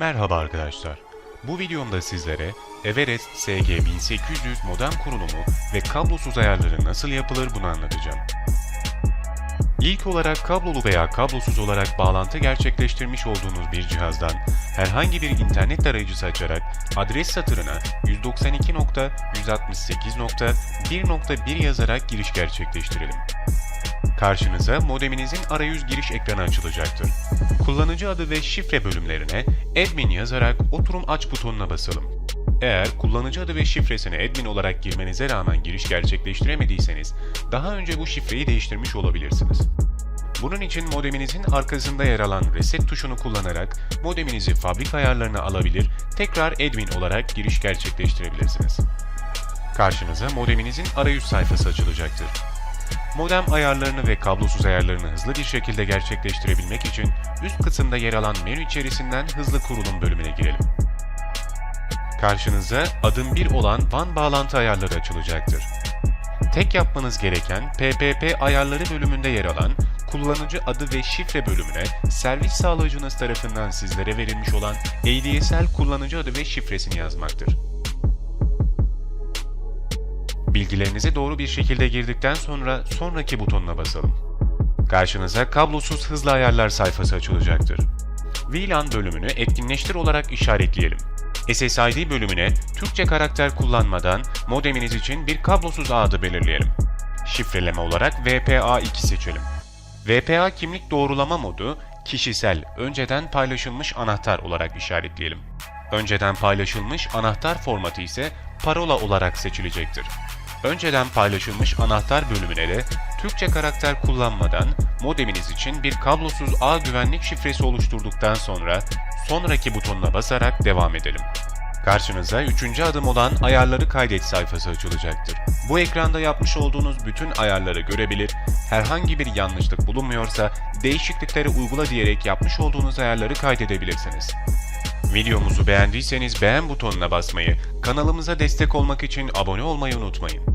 Merhaba arkadaşlar. Bu videomda sizlere Everest SG1800 modem kurulumu ve kablosuz ayarları nasıl yapılır bunu anlatacağım. İlk olarak kablolu veya kablosuz olarak bağlantı gerçekleştirmiş olduğunuz bir cihazdan herhangi bir internet arayıcısı açarak adres satırına 192.168.1.1 yazarak giriş gerçekleştirelim. Karşınıza modeminizin arayüz giriş ekranı açılacaktır. Kullanıcı adı ve şifre bölümlerine admin yazarak oturum aç butonuna basalım. Eğer kullanıcı adı ve şifresini admin olarak girmenize rağmen giriş gerçekleştiremediyseniz daha önce bu şifreyi değiştirmiş olabilirsiniz. Bunun için modeminizin arkasında yer alan reset tuşunu kullanarak modeminizi fabrika ayarlarına alabilir, tekrar admin olarak giriş gerçekleştirebilirsiniz. Karşınıza modeminizin arayüz sayfası açılacaktır. Modem ayarlarını ve kablosuz ayarlarını hızlı bir şekilde gerçekleştirebilmek için üst kısımda yer alan menü içerisinden hızlı kurulum bölümüne girelim. Karşınıza adım 1 olan WAN bağlantı ayarları açılacaktır. Tek yapmanız gereken PPP ayarları bölümünde yer alan kullanıcı adı ve şifre bölümüne servis sağlayıcınız tarafından sizlere verilmiş olan ADSL kullanıcı adı ve şifresini yazmaktır. Bilgilerinizi doğru bir şekilde girdikten sonra sonraki butonuna basalım. Karşınıza kablosuz hızlı ayarlar sayfası açılacaktır. VLAN bölümünü etkinleştir olarak işaretleyelim. SSID bölümüne Türkçe karakter kullanmadan modeminiz için bir kablosuz adı belirleyelim. Şifreleme olarak VPA2 seçelim. VPA kimlik doğrulama modu kişisel, önceden paylaşılmış anahtar olarak işaretleyelim. Önceden paylaşılmış anahtar formatı ise parola olarak seçilecektir. Önceden paylaşılmış anahtar bölümüne de Türkçe karakter kullanmadan modeminiz için bir kablosuz ağ güvenlik şifresi oluşturduktan sonra sonraki butonuna basarak devam edelim. Karşınıza üçüncü adım olan ayarları kaydet sayfası açılacaktır. Bu ekranda yapmış olduğunuz bütün ayarları görebilir, herhangi bir yanlışlık bulunmuyorsa değişiklikleri uygula diyerek yapmış olduğunuz ayarları kaydedebilirsiniz. Videomuzu beğendiyseniz beğen butonuna basmayı, kanalımıza destek olmak için abone olmayı unutmayın.